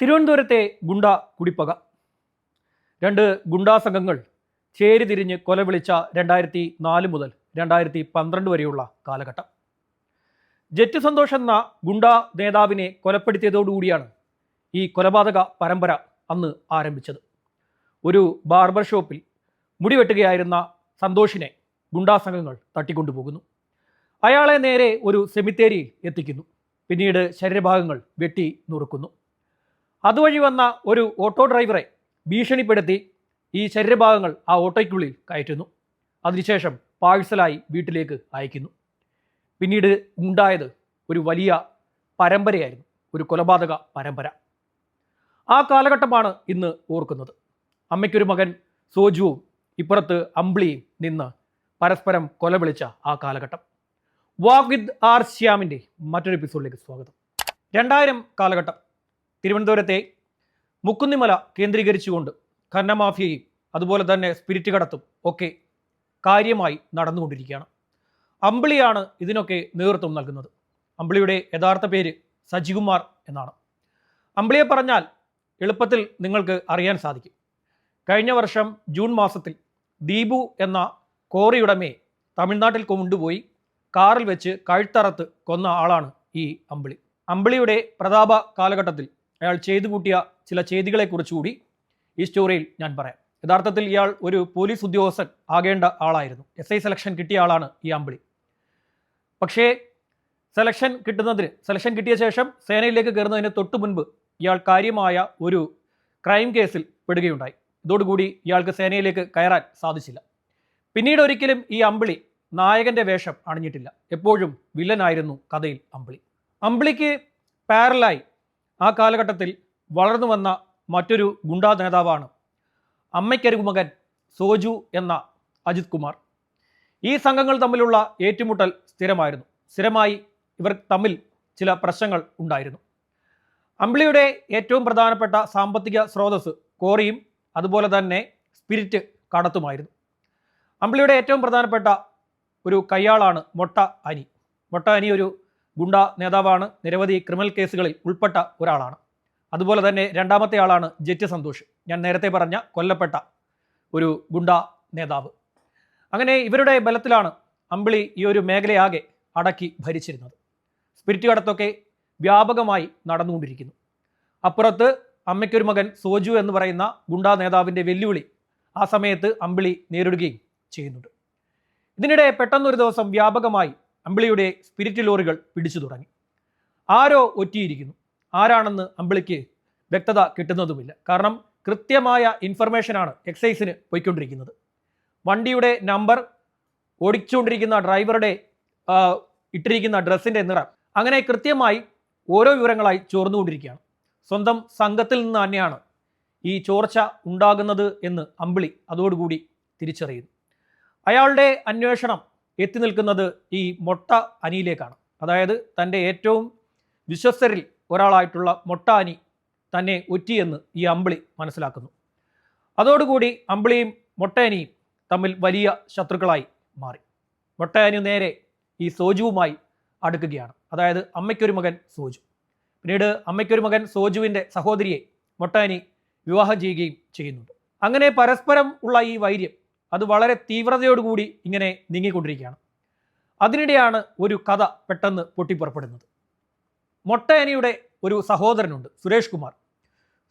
തിരുവനന്തപുരത്തെ ഗുണ്ട കുടിപ്പക. രണ്ട് ഗുണ്ടാ സംഘങ്ങൾ ചേരിതിരിഞ്ഞ് കൊലവിളിച്ച രണ്ടായിരത്തി നാല് മുതൽ രണ്ടായിരത്തി പന്ത്രണ്ട് വരെയുള്ള കാലഘട്ടം. ജെറ്റ് സന്തോഷ് എന്ന ഗുണ്ടാ നേതാവിനെ കൊലപ്പെടുത്തിയതോടുകൂടിയാണ് ഈ കൊലപാതക പരമ്പര അന്ന് ആരംഭിച്ചത്. ഒരു ബാർബർ ഷോപ്പിൽ മുടിവെട്ടുകയായിരുന്ന സന്തോഷിനെ ഗുണ്ടാ സംഘങ്ങൾ തട്ടിക്കൊണ്ടുപോകുന്നു. അയാളെ നേരെ ഒരു സെമിത്തേരിയിൽ എത്തിക്കുന്നു. പിന്നീട് ശരീരഭാഗങ്ങൾ വെട്ടി നുറുക്കുന്നു. അതുവഴി വന്ന ഒരു ഓട്ടോ ഡ്രൈവറെ ഭീഷണിപ്പെടുത്തി ഈ ശരീരഭാഗങ്ങൾ ആ ഓട്ടോയ്ക്കുള്ളിൽ കയറ്റുന്നു. അതിനുശേഷം പാഴ്സലായി വീട്ടിലേക്ക് അയക്കുന്നു. പിന്നീട് ഉണ്ടായത് ഒരു വലിയ പരമ്പരയായിരുന്നു. ഒരു കൊലപാതക പരമ്പര. ആ കാലഘട്ടമാണ് ഇന്ന് ഓർക്കുന്നത്. അമ്മയ്ക്കൊരു മകൻ സോജുവും ഇപ്പുറത്ത് അമ്പിളിയും നിന്ന് പരസ്പരം കൊല വിളിച്ച ആ കാലഘട്ടം. വാക്ക് വിത്ത് ആർ ശ്യാമിന്റെ മറ്റൊരു എപ്പിസോഡിലേക്ക് സ്വാഗതം. രണ്ടായിരം കാലഘട്ടം. തിരുവനന്തപുരത്തെ മുക്കുന്നിമല കേന്ദ്രീകരിച്ചുകൊണ്ട് ഖനമാഫിയയും അതുപോലെ തന്നെ സ്പിരിറ്റ് കടത്തും ഒക്കെ കാര്യമായി നടന്നുകൊണ്ടിരിക്കുകയാണ്. അമ്പിളിയാണ് ഇതിനൊക്കെ നേതൃത്വം നൽകുന്നത്. അമ്പിളിയുടെ യഥാർത്ഥ പേര് സജികുമാർ എന്നാണ്. അമ്പിളിയെ പറഞ്ഞാൽ എളുപ്പത്തിൽ നിങ്ങൾക്ക് അറിയാൻ സാധിക്കും. കഴിഞ്ഞ വർഷം ജൂൺ മാസത്തിൽ ദീപു എന്ന കോറിയുടമയെ തമിഴ്നാട്ടിൽ കൊണ്ടുപോയി കാറിൽ വെച്ച് കഴുത്തറത്ത് കൊന്ന ആളാണ് ഈ അമ്പിളി. അമ്പിളിയുടെ പ്രതാപ കാലഘട്ടത്തിൽ അയാൾ ചെയ്തു കൂട്ടിയ ചില ചെയ്തികളെക്കുറിച്ചുകൂടി ഈ സ്റ്റോറിയിൽ ഞാൻ പറയാം. യഥാർത്ഥത്തിൽ ഇയാൾ ഒരു പോലീസ് ഉദ്യോഗസ്ഥൻ ആകേണ്ട ആളായിരുന്നു. എസ് ഐ സെലക്ഷൻ കിട്ടിയ ആളാണ് ഈ അമ്പിളി. പക്ഷേ സെലക്ഷൻ കിട്ടുന്നതിന് സെലക്ഷൻ കിട്ടിയ ശേഷം സേനയിലേക്ക് കയറുന്നതിന് തൊട്ടു മുൻപ് ഇയാൾ കാര്യമായ ഒരു ക്രൈം കേസിൽ പെടുകയുണ്ടായി. ഇതോടുകൂടി ഇയാൾക്ക് സേനയിലേക്ക് കയറാൻ സാധിച്ചില്ല. പിന്നീട് ഒരിക്കലും ഈ അമ്പിളി നായകന്റെ വേഷം അണിഞ്ഞിട്ടില്ല. എപ്പോഴും വില്ലനായിരുന്നു കഥയിൽ അമ്പിളി. അമ്പിളിക്ക് പാരലായി ആ കാലഘട്ടത്തിൽ വളർന്നു വന്ന മറ്റൊരു ഗുണ്ടാ നേതാവാണ് അമ്മയ്ക്കരു മകൻ സോജു എന്ന അജിത് കുമാർ. ഈ സംഘങ്ങൾ തമ്മിലുള്ള ഏറ്റുമുട്ടൽ സ്ഥിരമായിരുന്നു. സ്ഥിരമായി ഇവർ തമ്മിൽ ചില പ്രശ്നങ്ങൾ ഉണ്ടായിരുന്നു. അമ്പിളിയുടെ ഏറ്റവും പ്രധാനപ്പെട്ട സാമ്പത്തിക സ്രോതസ് കോറിയും അതുപോലെ തന്നെ സ്പിരിറ്റ് കടത്തുമായിരുന്നു. അമ്പിളിയുടെ ഏറ്റവും പ്രധാനപ്പെട്ട ഒരു കയ്യാളാണ് മൊട്ട അനി. മൊട്ട അനി ഒരു ഗുണ്ട നേതാവാണ് നിരവധി ക്രിമിനൽ കേസുകളിൽ ഉൾപ്പെട്ട ഒരാളാണ്. അതുപോലെ തന്നെ രണ്ടാമത്തെ ആളാണ് ജെറ്റ് സന്തോഷ്. ഞാൻ നേരത്തെ പറഞ്ഞ കൊല്ലപ്പെട്ട ഒരു ഗുണ്ട നേതാവ്. അങ്ങനെ ഇവരുടെ ബലത്തിലാണ് അമ്പിളി ഈ ഒരു മേഖലയാകെ അടക്കി ഭരിച്ചിരുന്നത്. സ്പിരിറ്റ് കടത്തൊക്കെ വ്യാപകമായി നടന്നുകൊണ്ടിരിക്കുന്നു. അപ്പുറത്ത് അമ്മയ്ക്കൊരു മകൻ സോജു എന്ന് പറയുന്ന ഗുണ്ടാ നേതാവിന്റെ വെല്ലുവിളി ആ സമയത്ത് അമ്പിളി നേരിടുകയും ചെയ്യുന്നുണ്ട്. ഇതിനിടെ പെട്ടെന്നൊരു ദിവസം വ്യാപകമായി അമ്പിളിയുടെ സ്പിരിറ്റ് ലോറികൾ പിടിച്ചു തുടങ്ങി. ആരോ ഒറ്റിയിരിക്കുന്നു. ആരാണെന്ന് അമ്പിളിക്ക് വ്യക്തത കിട്ടുന്നതുമില്ല. കാരണം കൃത്യമായ ഇൻഫർമേഷനാണ് എക്സൈസിന് പോയിക്കൊണ്ടിരിക്കുന്നത്. വണ്ടിയുടെ നമ്പർ ഓടിച്ചുകൊണ്ടിരിക്കുന്ന ഡ്രൈവറുടെ ഇട്ടിരിക്കുന്ന ഡ്രസ്സിന്റെ നിറം അങ്ങനെ കൃത്യമായി ഓരോ വിവരങ്ങളായി ചോർന്നുകൊണ്ടിരിക്കുകയാണ്. സ്വന്തം സംഘത്തിൽ നിന്ന് തന്നെയാണ് ഈ ചോർച്ച ഉണ്ടാകുന്നത് എന്ന് അമ്പിളി അതോടുകൂടി തിരിച്ചറിയുന്നു. അയാളുടെ അന്വേഷണം എത്തി നിൽക്കുന്നത് ഈ മൊട്ട അനിയിലേക്കാണ്. അതായത് തന്റെ ഏറ്റവും വിശ്വസ്തരിൽ ഒരാളായിട്ടുള്ള മൊട്ട അനി തന്നെ ഒറ്റിയെന്ന് ഈ അമ്പിളി മനസ്സിലാക്കുന്നു. അതോടുകൂടി അമ്പിളിയും മൊട്ടയനിയും തമ്മിൽ വലിയ ശത്രുക്കളായി മാറി. മൊട്ടയനി നേരെ ഈ സോജുവുമായി അടുക്കുകയാണ്. അതായത് അമ്മയ്ക്കൊരു മകൻ സോജു. പിന്നീട് അമ്മയ്ക്കൊരു മകൻ സോജുവിന്റെ സഹോദരിയെ മൊട്ടയനി വിവാഹം ചെയ്യുകയും ചെയ്യുന്നുണ്ട്. അങ്ങനെ പരസ്പരം ഉള്ള ഈ വൈര്യം അത് വളരെ തീവ്രതയോടുകൂടി ഇങ്ങനെ നീങ്ങിക്കൊണ്ടിരിക്കുകയാണ്. അതിനിടെയാണ് ഒരു കഥ പെട്ടെന്ന് പൊട്ടിപ്പുറപ്പെടുന്നത്. മൊട്ടയനിയുടെ ഒരു സഹോദരനുണ്ട് സുരേഷ് കുമാർ.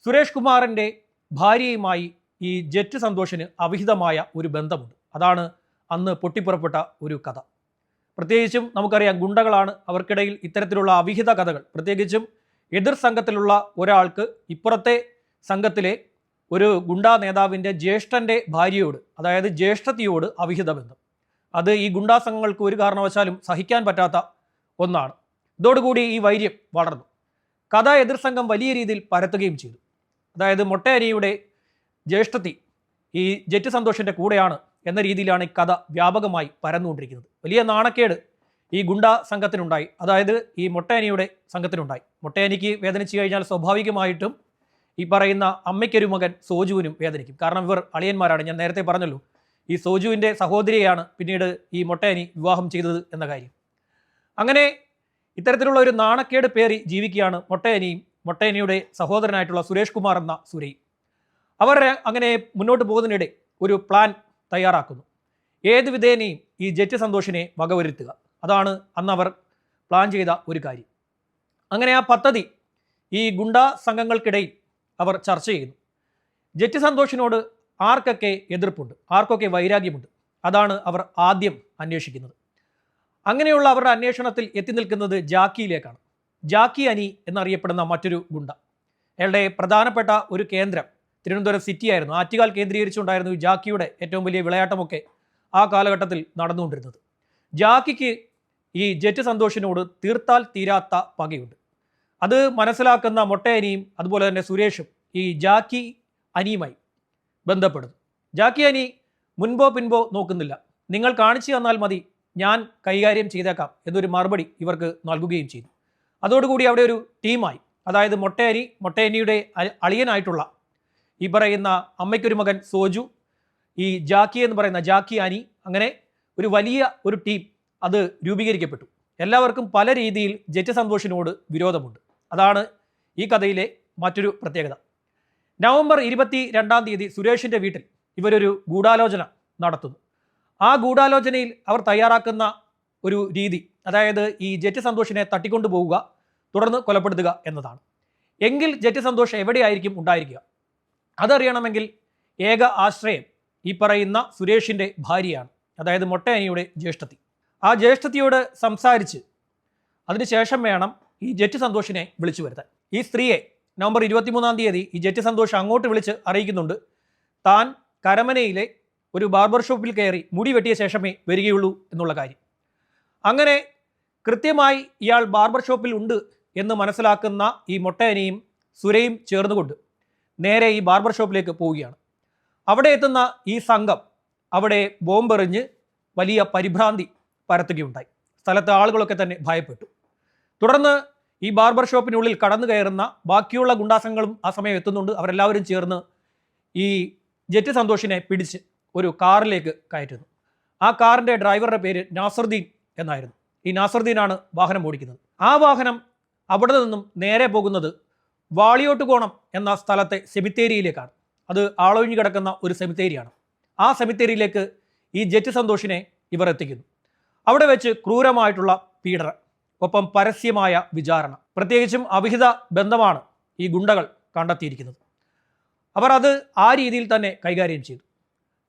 സുരേഷ് കുമാറിന്റെ ഭാര്യയുമായി ഈ ജെറ്റ് സന്തോഷിന് അവിഹിതമായ ഒരു ബന്ധമുണ്ട്. അതാണ് അന്ന് പൊട്ടിപ്പുറപ്പെട്ട ഒരു കഥ. പ്രത്യേകിച്ചും നമുക്കറിയാം ഗുണ്ടകളാണ് അവർക്കിടയിൽ ഇത്തരത്തിലുള്ള അവിഹിത കഥകൾ. പ്രത്യേകിച്ചും എതിർ സംഘത്തിലുള്ള ഒരാൾക്ക് ഇപ്പുറത്തെ സംഘത്തിലെ ഒരു ഗുണ്ടാ നേതാവിന്റെ ജ്യേഷ്ഠന്റെ ഭാര്യയോട് അതായത് ജ്യേഷ്ഠത്തിയോട് അവിഹിത ബന്ധം. അത് ഈ ഗുണ്ടാ സംഘങ്ങൾക്ക് ഒരു കാരണവശാലും സഹിക്കാൻ പറ്റാത്ത ഒന്നാണ്. ഇതോടുകൂടി ഈ വൈര്യം വളർന്നു. കഥ എതിർ സംഘം വലിയ രീതിയിൽ പരത്തുകയും ചെയ്തു. അതായത് മൊട്ടയരിയുടെ ജ്യേഷ്ഠത്തി ഈ ജെറ്റ് സന്തോഷിന്റെ കൂടെയാണ് എന്ന രീതിയിലാണ് ഈ കഥ വ്യാപകമായി പരന്നുകൊണ്ടിരിക്കുന്നത്. വലിയ നാണക്കേട് ഈ ഗുണ്ട സംഘത്തിനുണ്ടായി. അതായത് ഈ മൊട്ടയനിയുടെ സംഘത്തിനുണ്ടായി. മൊട്ടയനിക്ക് വേദനിച്ചു കഴിഞ്ഞാൽ സ്വാഭാവികമായിട്ടും ഈ പറയുന്ന അമ്മയ്ക്കൊരു മകൻ സോജുവിനും വേദനിക്കും. കാരണം ഇവർ അളിയന്മാരാണ്. ഞാൻ നേരത്തെ പറഞ്ഞല്ലോ ഈ സോജുവിന്റെ സഹോദരിയാണ് പിന്നീട് ഈ മൊട്ടയനി വിവാഹം ചെയ്തത് എന്ന കാര്യം. അങ്ങനെ ഇത്തരത്തിലുള്ള ഒരു നാണക്കേട് പേറി ജീവിക്കുകയാണ് മൊട്ടയനിയും മൊട്ടേനിയുടെ സഹോദരനായിട്ടുള്ള സുരേഷ് കുമാർ എന്ന സുരയും. അവർ അങ്ങനെ മുന്നോട്ട് പോകുന്നതിനിടെ ഒരു പ്ലാൻ തയ്യാറാക്കുന്നു. ഏത് വിധേനയും ഈ ജെറ്റ് സന്തോഷിനെ വകവരുത്തുക. അതാണ് അന്ന് അവർ പ്ലാൻ ചെയ്ത ഒരു കാര്യം. അങ്ങനെ ആ പദ്ധതി ഈ ഗുണ്ടാ സംഘങ്ങൾക്കിടയിൽ അവർ ചർച്ച ചെയ്യുന്നു. ജെറ്റ് സന്തോഷിനോട് ആർക്കൊക്കെ എതിർപ്പുണ്ട്? ആർക്കൊക്കെ വൈരാഗ്യമുണ്ട്? അതാണ് അവർ ആദ്യം അന്വേഷിക്കുന്നത്. അങ്ങനെയുള്ള അവരുടെ അന്വേഷണത്തിൽ എത്തി നിൽക്കുന്നത് ജാക്കിയിലേക്കാണ്. ജാക്കി അനി എന്നറിയപ്പെടുന്ന മറ്റൊരു ഗുണ്ട. അയാളുടെ പ്രധാനപ്പെട്ട ഒരു കേന്ദ്രം തിരുവനന്തപുരം സിറ്റി ആയിരുന്നു. ആറ്റുകാൽ കേന്ദ്രീകരിച്ചുകൊണ്ടായിരുന്നു ജാക്കിയുടെ ഏറ്റവും വലിയ വിളയാട്ടമൊക്കെ ആ കാലഘട്ടത്തിൽ നടന്നുകൊണ്ടിരുന്നത്. ജാക്കിക്ക് ഈ ജെറ്റ് സന്തോഷിനോട് തീർത്താൽ തീരാത്ത പകയുണ്ട്. അത് മനസ്സിലാക്കുന്ന മൊട്ടയനിയും അതുപോലെ തന്നെ സുരേഷും ഈ ജാക്കി അനിയുമായി ബന്ധപ്പെടുന്നു. ജാക്കി അനി മുൻപോ പിൻപോ നോക്കുന്നില്ല. നിങ്ങൾ കാണിച്ചു തന്നാൽ മതി ഞാൻ കൈകാര്യം ചെയ്തേക്കാം എന്നൊരു മറുപടി ഇവർക്ക് നൽകുകയും ചെയ്തു. അതോടുകൂടി അവിടെ ഒരു ടീമായി അതായത് മൊട്ടയനി മൊട്ടയനിയുടെ അളിയനായിട്ടുള്ള ഈ പറയുന്ന അമ്മയ്ക്കൊരു മകൻ സോജു ഈ ജാക്കി എന്ന് പറയുന്ന ജാക്കി അനി അങ്ങനെ ഒരു വലിയ ഒരു ടീം അത് രൂപീകരിക്കപ്പെട്ടു. എല്ലാവർക്കും പല രീതിയിൽ ജെറ്റ് സന്തോഷിനോട് വിരോധമുണ്ട്. അതാണ് ഈ കഥയിലെ മറ്റൊരു പ്രത്യേകത. നവംബർ ഇരുപത്തി രണ്ടാം തീയതി സുരേഷിന്റെ വീട്ടിൽ ഇവരൊരു ഗൂഢാലോചന നടത്തുന്നു. ആ ഗൂഢാലോചനയിൽ അവർ തയ്യാറാക്കുന്ന ഒരു രീതി അതായത് ഈ ജെറ്റ് സന്തോഷിനെ തട്ടിക്കൊണ്ടു പോവുക തുടർന്ന് കൊലപ്പെടുത്തുക എന്നതാണ്. എങ്കിൽ ജെറ്റ് സന്തോഷ് എവിടെയായിരിക്കും ഉണ്ടായിരിക്കുക? അതറിയണമെങ്കിൽ ഏക ആശ്രയം ഈ പറയുന്ന സുരേഷിന്റെ ഭാര്യയാണ് അതായത് മൊട്ടയനിയുടെ ജ്യേഷ്ഠത്തി. ആ ജ്യേഷ്ഠത്തിയോട് സംസാരിച്ച് അതിനുശേഷം വേണം ഈ ജെറ്റ് സന്തോഷിനെ വിളിച്ചു വരുത്താൻ. ഈ സ്ത്രീയെ നവംബർ ഇരുപത്തിമൂന്നാം തീയതി ഈ ജെറ്റ് സന്തോഷ് അങ്ങോട്ട് വിളിച്ച് അറിയിക്കുന്നുണ്ട്. താൻ കരമനയിലെ ഒരു ബാർബർ ഷോപ്പിൽ കയറി മുടി വെട്ടിയ ശേഷമേ വരികയുള്ളൂ എന്നുള്ള കാര്യം. അങ്ങനെ കൃത്യമായി ഇയാൾ ബാർബർ ഷോപ്പിൽ ഉണ്ട് എന്ന് മനസ്സിലാക്കുന്ന ഈ മൊട്ടയനെയും സുരയും ചേർന്നുകൊണ്ട് നേരെ ഈ ബാർബർ ഷോപ്പിലേക്ക് പോവുകയാണ്. അവിടെ എത്തുന്ന ഈ സംഘം അവിടെ ബോംബെറിഞ്ഞ് വലിയ പരിഭ്രാന്തി പരത്തുകയുണ്ടായി. സ്ഥലത്തെ ആളുകളൊക്കെ തന്നെ ഭയപ്പെട്ടു. തുടർന്ന് ഈ ബാർബർ ഷോപ്പിനുള്ളിൽ കടന്നു കയറുന്ന ബാക്കിയുള്ള ഗുണ്ടാസങ്ങളും ആ സമയം എത്തുന്നുണ്ട്. അവരെല്ലാവരും ചേർന്ന് ഈ ജെറ്റ് സന്തോഷിനെ പിടിച്ച് ഒരു കാറിലേക്ക് കയറ്റുന്നു. ആ കാറിന്റെ ഡ്രൈവറുടെ പേര് നാസർദ്ദീൻ എന്നായിരുന്നു. ഈ നാസർദ്ദീനാണ് വാഹനം ഓടിക്കുന്നത്. ആ വാഹനം അവിടെ നിന്നും നേരെ പോകുന്നത് വാളിയോട്ടുകോണം എന്ന സ്ഥലത്തെ സെമിത്തേരിയിലേക്കാണ്. അത് ആളൊഴിഞ്ഞു കിടക്കുന്ന ഒരു സെമിത്തേരിയാണ്. ആ സെമിത്തേരിയിലേക്ക് ഈ ജെറ്റ് സന്തോഷിനെ ഇവർ എത്തിക്കുന്നു. അവിടെ വെച്ച് ക്രൂരമായിട്ടുള്ള പീഡനം. ഒപ്പം പരസ്യമായ വിചാരണ. പ്രത്യേകിച്ചും അവിഹിത ബന്ധമാണ് ഈ ഗുണ്ടകൾ കണ്ടെത്തിയിരിക്കുന്നത്. അവർ അത് ആ രീതിയിൽ തന്നെ കൈകാര്യം ചെയ്തു.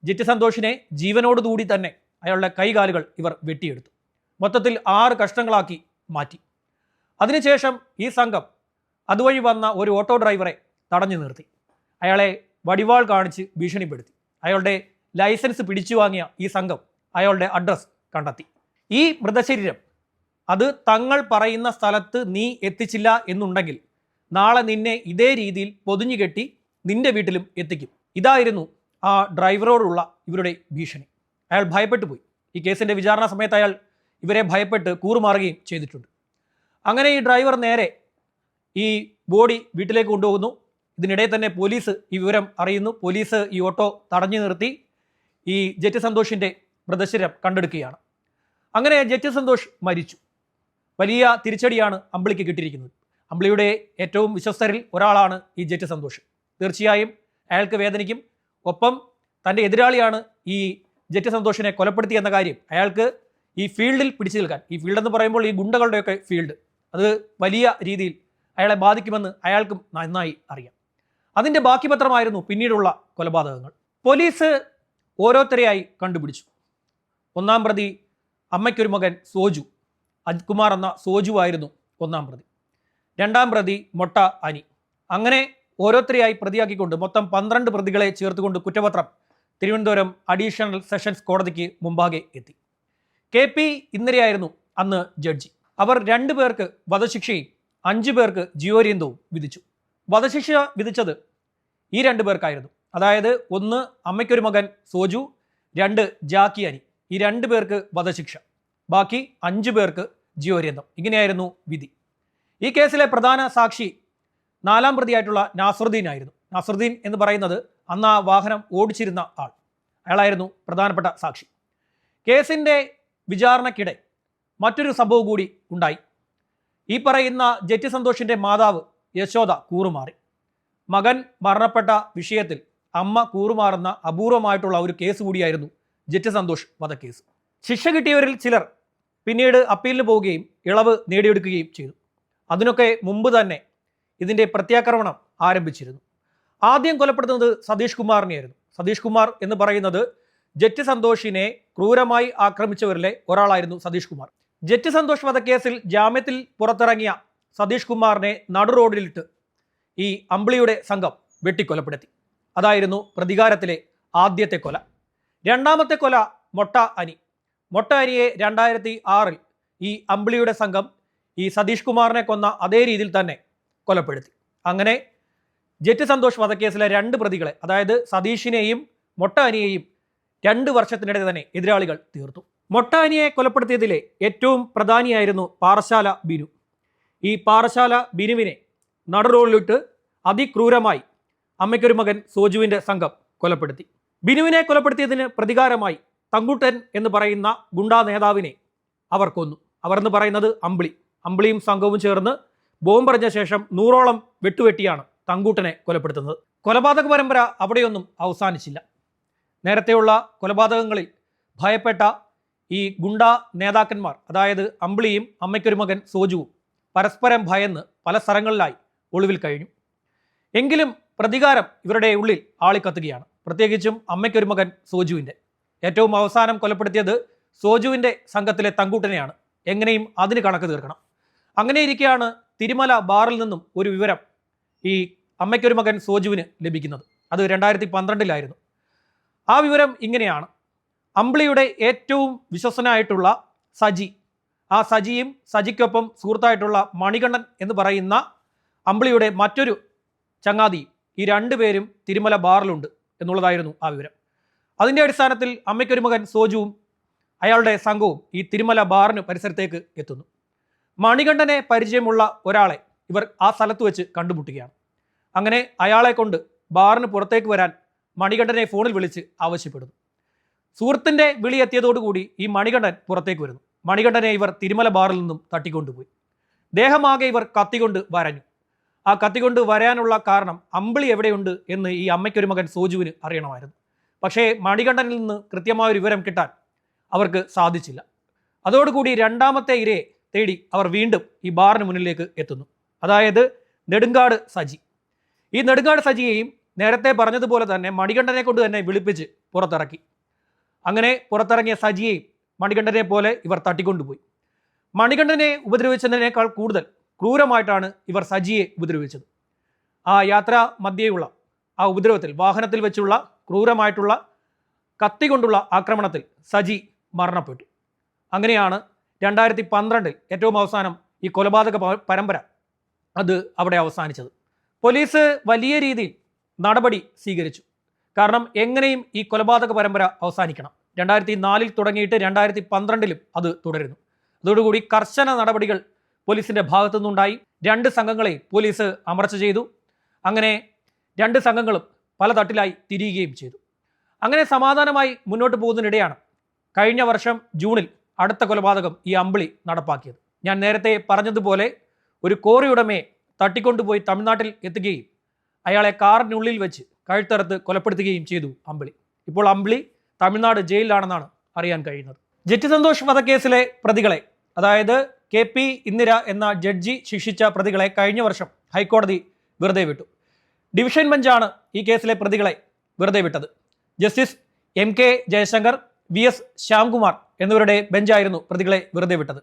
ജിറ്റി സന്തോഷിനെ ജീവനോടുകൂടി തന്നെ അയാളുടെ കൈകാലുകൾ ഇവർ വെട്ടിയെടുത്തു. മൊത്തത്തിൽ ആറ് കഷ്ണങ്ങളാക്കി മാറ്റി. അതിനുശേഷം ഈ സംഘം അതുവഴി വന്ന ഒരു ഓട്ടോ ഡ്രൈവറെ തടഞ്ഞു നിർത്തി. അയാളെ വടിവാൾ കാണിച്ച് ഭീഷണിപ്പെടുത്തി. അയാളുടെ ലൈസൻസ് പിടിച്ചു വാങ്ങിയ ഈ സംഘം അയാളുടെ അഡ്രസ് കണ്ടെത്തി. ഈ മൃതശരീരം അത് തങ്ങൾ പറയുന്ന സ്ഥലത്ത് നീ എത്തിച്ചില്ല എന്നുണ്ടെങ്കിൽ നാളെ നിന്നെ ഇതേ രീതിയിൽ പൊതിഞ്ഞുകെട്ടി നിന്റെ വീട്ടിലും എത്തിക്കും. ഇതായിരുന്നു ആ ഡ്രൈവറോടുള്ള ഇവരുടെ ഭീഷണി. അയാൾ ഭയപ്പെട്ടു പോയി ഈ കേസിന്റെ വിചാരണ സമയത്ത് അയാൾ ഇവരെ ഭയപ്പെട്ട് കൂറുമാറുകയും ചെയ്തിട്ടുണ്ട്. അങ്ങനെ ഈ ഡ്രൈവർ നേരെ ഈ ബോഡി വീട്ടിലേക്ക് കൊണ്ടുപോകുന്നു. ഇതിനിടെ തന്നെ പോലീസ് ഈ വിവരം അറിയുന്നു. പോലീസ് ഈ ഓട്ടോ തടഞ്ഞു നിർത്തി ഈ ജെറ്റ് സന്തോഷിന്റെ മൃതശരീരം കണ്ടെടുക്കുകയാണ്. അങ്ങനെ ജെറ്റ് സന്തോഷ് മരിച്ചു. വലിയ തിരിച്ചടിയാണ് അമ്പിളിക്ക് കിട്ടിയിരിക്കുന്നത്. അമ്പിളിയുടെ ഏറ്റവും വിശ്വസ്തരിൽ ഒരാളാണ് ഈ ജെറ്റ് സന്തോഷ്. തീർച്ചയായും അയാൾക്ക് വേദനിക്കും. ഒപ്പം തന്റെ എതിരാളിയാണ് ഈ ജെറ്റ് സന്തോഷിനെ കൊലപ്പെടുത്തി എന്ന കാര്യം അയാൾക്ക് ഈ ഫീൽഡിൽ പിടിച്ചു നിൽക്കാൻ ഈ ഫീൽഡ് എന്ന് പറയുമ്പോൾ ഈ ഗുണ്ടകളുടെയൊക്കെ ഫീൽഡ് അത് വലിയ രീതിയിൽ അയാളെ ബാധിക്കുമെന്ന് അയാൾക്കും നന്നായി അറിയാം. അതിന്റെ ബാക്കി പത്രമായിരുന്നു പിന്നീടുള്ള കൊലപാതകങ്ങൾ. പോലീസ് ഓരോരുത്തരെയായി കണ്ടുപിടിച്ചു. ഒന്നാം പ്രതി അമ്മയ്ക്കൊരു മകൻ സോജു. അജ്കുമാർ എന്ന സോജുവായിരുന്നു ഒന്നാം പ്രതി. രണ്ടാം പ്രതി മൊട്ട അനി. അങ്ങനെ ഓരോരുത്തരെയായി പ്രതിയാക്കിക്കൊണ്ട് മൊത്തം പന്ത്രണ്ട് പ്രതികളെ ചേർത്തുകൊണ്ട് കുറ്റപത്രം തിരുവനന്തപുരം അഡീഷണൽ സെഷൻസ് കോടതിക്ക് മുമ്പാകെ എത്തി. കെ പി ഇന്ദിരയായിരുന്നു അന്ന് ജഡ്ജി. അവർ രണ്ടു പേർക്ക് വധശിക്ഷയും അഞ്ചു പേർക്ക് ജിയോരിയന്തവും വിധിച്ചു. വധശിക്ഷ വിധിച്ചത് ഈ രണ്ടു പേർക്കായിരുന്നു. അതായത് ഒന്ന് അമ്മയ്ക്കൊരു മകൻ സോജു രണ്ട് ജാക്കി അനി. ഈ രണ്ടു പേർക്ക് വധശിക്ഷ. ബാക്കി അഞ്ചു പേർക്ക് ജീവപര്യന്തം ഇങ്ങനെയായിരുന്നു വിധി. ഈ കേസിലെ പ്രധാന സാക്ഷി നാലാം പ്രതിയായിട്ടുള്ള നാസറുദ്ദീൻ ആയിരുന്നു നാസറുദ്ദീൻ എന്ന് പറയുന്നത് അന്ന് ആ വാഹനം ഓടിച്ചിരുന്ന ആൾ. അയാളായിരുന്നു പ്രധാനപ്പെട്ട സാക്ഷി. കേസിന്റെ വിചാരണക്കിടെ മറ്റൊരു സംഭവം കൂടി ഉണ്ടായി. ഈ പറയുന്ന ജെറ്റി സന്തോഷിന്റെ മാതാവ് യശോദ കൂറുമാറി. മകൻ മരണപ്പെട്ട വിഷയത്തിൽ അമ്മ കൂറുമാറുന്ന അപൂർവമായിട്ടുള്ള ഒരു കേസ് കൂടിയായിരുന്നു ജെറ്റ് സന്തോഷ് വധക്കേസ്. ശിക്ഷ കിട്ടിയവരിൽ ചിലർ പിന്നീട് അപ്പീലിന് പോവുകയും ഇളവ് നേടിയെടുക്കുകയും ചെയ്തു. അതിനൊക്കെ മുമ്പ് തന്നെ ഇതിന്റെ പ്രത്യാക്രമണം ആരംഭിച്ചിരുന്നു. ആദ്യം കൊലപ്പെടുത്തുന്നത് സതീഷ് കുമാറിനെയായിരുന്നു. സതീഷ് കുമാർ എന്ന് പറയുന്നത് ജെറ്റ് സന്തോഷിനെ ക്രൂരമായി ആക്രമിച്ചവരിലെ ഒരാളായിരുന്നു സതീഷ് കുമാർ. ജെറ്റ് സന്തോഷ് വധക്കേസിൽ ജാമ്യത്തിൽ പുറത്തിറങ്ങിയ സതീഷ് കുമാറിനെ നടു റോഡിലിട്ട് ഈ അമ്പിളിയുടെ സംഘം വെട്ടിക്കൊലപ്പെടുത്തി. അതായിരുന്നു പ്രതികാരത്തിലെ ആദ്യത്തെ കൊല. രണ്ടാമത്തെ കൊല മൊട്ട അനി. മൊട്ട അനിയെ രണ്ടായിരത്തി ആറിൽ ഈ അമ്പിളിയുടെ സംഘം ഈ സതീഷ് കുമാറിനെ കൊന്ന അതേ രീതിയിൽ തന്നെ കൊലപ്പെടുത്തി. അങ്ങനെ ജെറ്റ് സന്തോഷ് വധക്കേസിലെ രണ്ട് പ്രതികളെ അതായത് സതീഷിനെയും മൊട്ടാനിയെയും രണ്ട് വർഷത്തിനിടെ തന്നെ എതിരാളികൾ തീർത്തു. മൊട്ടാനിയെ കൊലപ്പെടുത്തിയതിലെ ഏറ്റവും പ്രധാനിയായിരുന്നു പാറശാല ബിനു. ഈ പാറശാല ബിനുവിനെ നടുറോളിലിട്ട് അതിക്രൂരമായി അമ്മയ്ക്കൊരു മകൻ സോജുവിന്റെ സംഘം കൊലപ്പെടുത്തി. ബിനുവിനെ കൊലപ്പെടുത്തിയതിന് പ്രതികാരമായി തങ്കുട്ടൻ എന്ന് പറയുന്ന ഗുണ്ടാ നേതാവിനെ അവർ കൊന്നു. അവർ എന്ന് പറയുന്നത് അമ്പിളി. അമ്പിളിയും സംഘവും ചേർന്ന് ബോംബെറിഞ്ഞ ശേഷം നൂറോളം വെട്ടുവെട്ടിയാണ് തങ്കൂട്ടനെ കൊലപ്പെടുത്തുന്നത്. കൊലപാതക പരമ്പര അവിടെയൊന്നും അവസാനിച്ചില്ല. നേരത്തെയുള്ള കൊലപാതകങ്ങളിൽ ഭയപ്പെട്ട ഈ ഗുണ്ട നേതാക്കന്മാർ അതായത് അമ്പിളിയും അമ്മയ്ക്കൊരു മകൻ സോജുവും പരസ്പരം ഭയന്ന് പല സ്ഥലങ്ങളിലായി ഒളിവിൽ കഴിഞ്ഞു. എങ്കിലും പ്രതികാരം ഇവരുടെ ഉള്ളിൽ ആളിക്കത്തുകയാണ്. പ്രത്യേകിച്ചും അമ്മയ്ക്കൊരു മകൻ സോജുവിന്റെ. ഏറ്റവും അവസാനം കൊലപ്പെടുത്തിയത് സോജുവിന്റെ സംഘത്തിലെ തങ്കൂട്ടനെയാണ്. എങ്ങനെയും അതിന് കണക്ക് തീർക്കണം. അങ്ങനെ ഇരിക്കെയാണ് തിരുമല ബാറിൽ നിന്നും ഒരു വിവരം ഈ അമ്മയ്ക്കൊരു മകൻ സോജുവിന് ലഭിക്കുന്നത്. അത് രണ്ടായിരത്തി പന്ത്രണ്ടിലായിരുന്നു ആ വിവരം ഇങ്ങനെയാണ്. അമ്പിളിയുടെ ഏറ്റവും വിശ്വസനായിട്ടുള്ള സജി ആ സജിയും സജിക്കൊപ്പം സുഹൃത്തായിട്ടുള്ള മണികണ്ഠൻ എന്ന് പറയുന്ന അമ്പിളിയുടെ മറ്റൊരു ചങ്ങാതി ഈ രണ്ടുപേരും തിരുമല ബാറിലുണ്ട് എന്നുള്ളതായിരുന്നു ആ വിവരം. അതിന്റെ അടിസ്ഥാനത്തിൽ അമ്മയ്ക്കൊരു മകൻ സോജുവും അയാളുടെ സംഘവും ഈ തിരുമല ബാറിന് പരിസരത്തേക്ക് എത്തുന്നു. മണികണ്ഠനെ പരിചയമുള്ള ഒരാളെ ഇവർ ആ സ്ഥലത്ത് വെച്ച് കണ്ടുമുട്ടുകയാണ്. അങ്ങനെ അയാളെ കൊണ്ട് ബാറിന് പുറത്തേക്ക് വരാൻ മണികണ്ഠനെ ഫോണിൽ വിളിച്ച് ആവശ്യപ്പെടുന്നു. സുഹൃത്തിന്റെ വിളി എത്തിയതോടുകൂടി ഈ മണികണ്ഠൻ പുറത്തേക്ക് വരുന്നു. മണികണ്ഠനെ ഇവർ തിരുമല ബാറിൽ നിന്നും തട്ടിക്കൊണ്ടുപോയി. ദേഹമാകെ ഇവർ കത്തികൊണ്ട് വരഞ്ഞു. ആ കത്തികൊണ്ട് വരാനുള്ള കാരണം അമ്പിളി എവിടെയുണ്ട് എന്ന് ഈ അമ്മയ്ക്കൊരു മകൻ സോജുവിന് അറിയണമായിരുന്നു. പക്ഷേ മണികണ്ഠനിൽ നിന്ന് കൃത്യമായ ഒരു വിവരം കിട്ടാൻ അവർക്ക് സാധിച്ചില്ല. അതോടുകൂടി രണ്ടാമത്തെ ഇരയെ തേടി അവർ വീണ്ടും ഈ ബാറിന് മുന്നിലേക്ക് എത്തുന്നു. അതായത് നെടുങ്കാട് സജി. ഈ നെടുങ്കാട് സജിയെയും നേരത്തെ പറഞ്ഞതുപോലെ തന്നെ മണികണ്ഠനെ കൊണ്ട് തന്നെ വിളിപ്പിച്ച് പുറത്തിറക്കി. അങ്ങനെ പുറത്തിറങ്ങിയ സജിയെയും മണികണ്ഠനെ പോലെ ഇവർ തട്ടിക്കൊണ്ടുപോയി. മണികണ്ഠനെ ഉപദ്രവിച്ചതിനേക്കാൾ കൂടുതൽ ക്രൂരമായിട്ടാണ് ഇവർ സജിയെ ഉപദ്രവിച്ചത്. ആ യാത്രാ മധ്യേയുള്ള ആ ഉപദ്രവത്തിൽ വാഹനത്തിൽ വെച്ചുള്ള ക്രൂരമായിട്ടുള്ള കത്തി കൊണ്ടുള്ള ആക്രമണത്തിൽ സജി മരണപ്പെട്ടു. അങ്ങനെയാണ് രണ്ടായിരത്തി പന്ത്രണ്ടിൽ ഏറ്റവും അവസാനം ഈ കൊലപാതക പരമ്പര അത് അവിടെ അവസാനിച്ചത്. പോലീസ് വലിയ രീതിയിൽ നടപടി സ്വീകരിച്ചു. കാരണം എങ്ങനെയും ഈ കൊലപാതക പരമ്പര അവസാനിക്കണം. രണ്ടായിരത്തി നാലിൽ തുടങ്ങിയിട്ട് രണ്ടായിരത്തി പന്ത്രണ്ടിലും അത് തുടരുന്നു. അതോടുകൂടി കർശന നടപടികൾ പോലീസിന്റെ ഭാഗത്തു നിന്നുണ്ടായി രണ്ട് സംഘങ്ങളെയും പോലീസ് അമർച്ച ചെയ്തു. അങ്ങനെ രണ്ട് സംഘങ്ങളും പല തട്ടിലായി തിരിയുകയും ചെയ്തു. അങ്ങനെ സമാധാനമായി മുന്നോട്ട് പോകുന്നതിനിടെയാണ് കഴിഞ്ഞ വർഷം ജൂണിൽ അടുത്ത കൊലപാതകം ഈ അമ്പിളി നടപ്പാക്കിയത്. ഞാൻ നേരത്തെ പറഞ്ഞതുപോലെ ഒരു കോറിയുടമയെ തട്ടിക്കൊണ്ടുപോയി തമിഴ്നാട്ടിൽ എത്തുകയും അയാളെ കാറിനുള്ളിൽ വെച്ച് കഴുത്തറുത്ത് കൊലപ്പെടുത്തുകയും ചെയ്തു അമ്പിളി. ഇപ്പോൾ അമ്പിളി തമിഴ്നാട് ജയിലിലാണെന്നാണ് അറിയാൻ കഴിയുന്നത്. ജെറ്റി സന്തോഷ് വധക്കേസിലെ പ്രതികളെ അതായത് കെ പി ഇന്ദിര എന്ന ജഡ്ജി ശിക്ഷിച്ച പ്രതികളെ കഴിഞ്ഞ വർഷം ഹൈക്കോടതി വെറുതെ വിട്ടു. ഡിവിഷൻ ബെഞ്ചാണ് ഈ കേസിലെ പ്രതികളെ വെറുതെ വിട്ടത്. Justice M K Jayasankar V S Shyamkumar എന്നിവരുടെ ബെഞ്ചായിരുന്നു പ്രതികളെ വെറുതെ വിട്ടത്.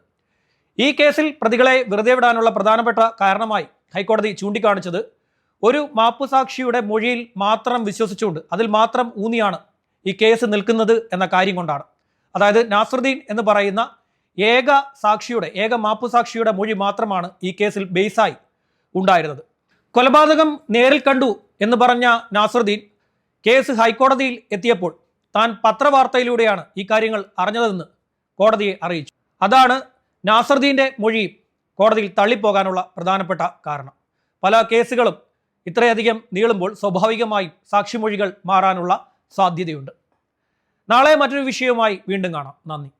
ഈ കേസിൽ പ്രതികളെ വെറുതെ വിടാനുള്ള പ്രധാനപ്പെട്ട കാരണമായി ഹൈക്കോടതി ചൂണ്ടിക്കാണിച്ചത് ഒരു മാപ്പുസാക്ഷിയുടെ മൊഴിയിൽ മാത്രം വിശ്വസിച്ചുകൊണ്ട് അതിൽ മാത്രം ഊന്നിയാണ് ഈ കേസ് നിൽക്കുന്നത് എന്ന കാര്യം കൊണ്ടാണ്. അതായത് നാസറുദ്ദീൻ എന്ന് പറയുന്ന ഏക സാക്ഷിയുടെ ഏക മാപ്പുസാക്ഷിയുടെ മൊഴി മാത്രമാണ് ഈ കേസിൽ ബേസായി ഉണ്ടായിരുന്നത്. കൊലപാതകം നേരിൽ കണ്ടു എന്ന് പറഞ്ഞ നാസറുദ്ദീൻ കേസ് ഹൈക്കോടതിയിൽ എത്തിയപ്പോൾ താൻ പത്രവാർത്തയിലൂടെയാണ് ഈ കാര്യങ്ങൾ അറിഞ്ഞതെന്ന് കോടതിയെ അറിയിച്ചു. അതാണ് നാസറുദ്ദീന്റെ മൊഴിയും കോടതിയിൽ തള്ളിപ്പോകാനുള്ള പ്രധാനപ്പെട്ട കാരണം. പല കേസുകളും ഇത്രയധികം നീളുമ്പോൾ സ്വാഭാവികമായും സാക്ഷിമൊഴികൾ മാറാനുള്ള സാധ്യതയുണ്ട്. നാളെ മറ്റൊരു വിഷയവുമായി വീണ്ടും കാണാം. നന്ദി.